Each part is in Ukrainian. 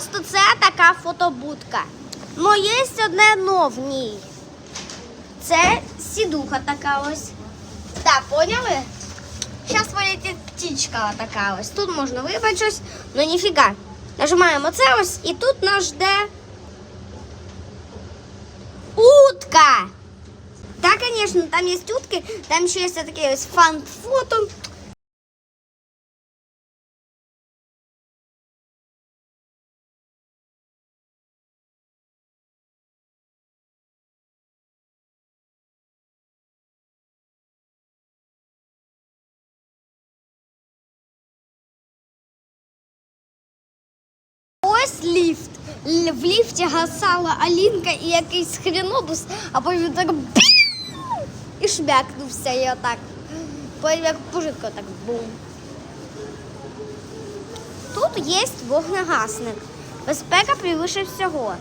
Просто це така фотобудка. Ну, є одне но в ній. Це сідуха така ось. Так, поняли? Зараз полетить птічка така ось. Тут можна вибрати щось, ну ніфіга. Нажимаємо це ось і тут нас жде утка. Так, звісно, там є утки, там ще є таке ось фан-фото. Ось ліфт. В ліфті гасала Алінка і якийсь хренобус, а потім так бім! і шмякнувся і отак. Потім як пужитко так бум. Тут є вогнегасник. Безпека превише всього.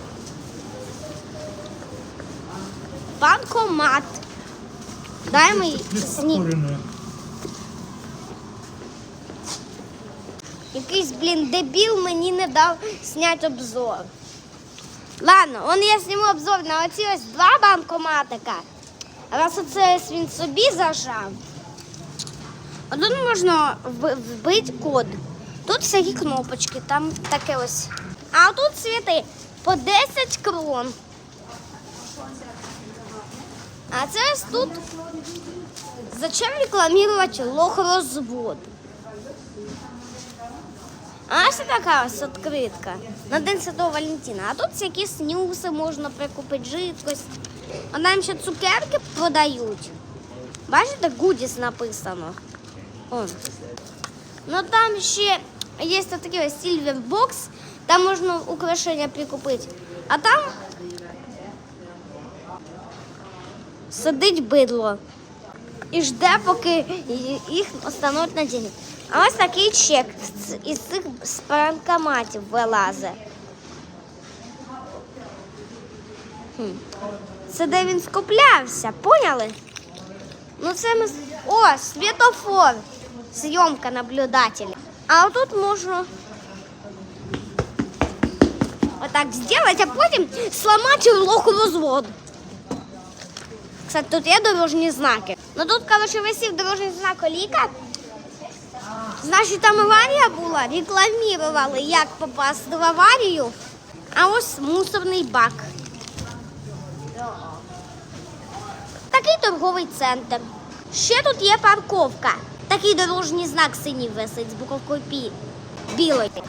Банкомат. Дай мені сніг. Якийсь, блін, дебіл мені не дав зняти обзор. Ладно, он я зніму обзор на оці ось два банкоматика. Раз оце він собі зажав, а тут можна вбити код. Тут всякі кнопочки, там таке ось. А тут світи по 10 крон. А це ось тут. Зачем рекламувати лохорозвод? А ось така ось відкритка на День Святого Валентина. А тут всякі снюси можна прикупити, жидкость. А нам ще цукерки продають. Бачите, Гудіс написано. Он. Ну там ще є такий ось Box, там можна украшення прикупити. А там сидить бидло і жде, поки їх остануть на день. А ось такий чек із цих з банкоматів вилазить. Це де він скуплявся, поняли? Ну це ми. О, світофор. Зйомка наблюдателя. А отут можна отак зробити, а потім сломати лохорозвод. Кстати, тут є дорожні знаки. Ну тут, коротше, висів дорожній знак Оліка. Значить, там аварія була, рекламували, як попасти в аварію. А ось мусорний бак. Такий торговий центр. Ще тут є парковка. Такий дорожній знак синій висить з буковкою пі. Білий.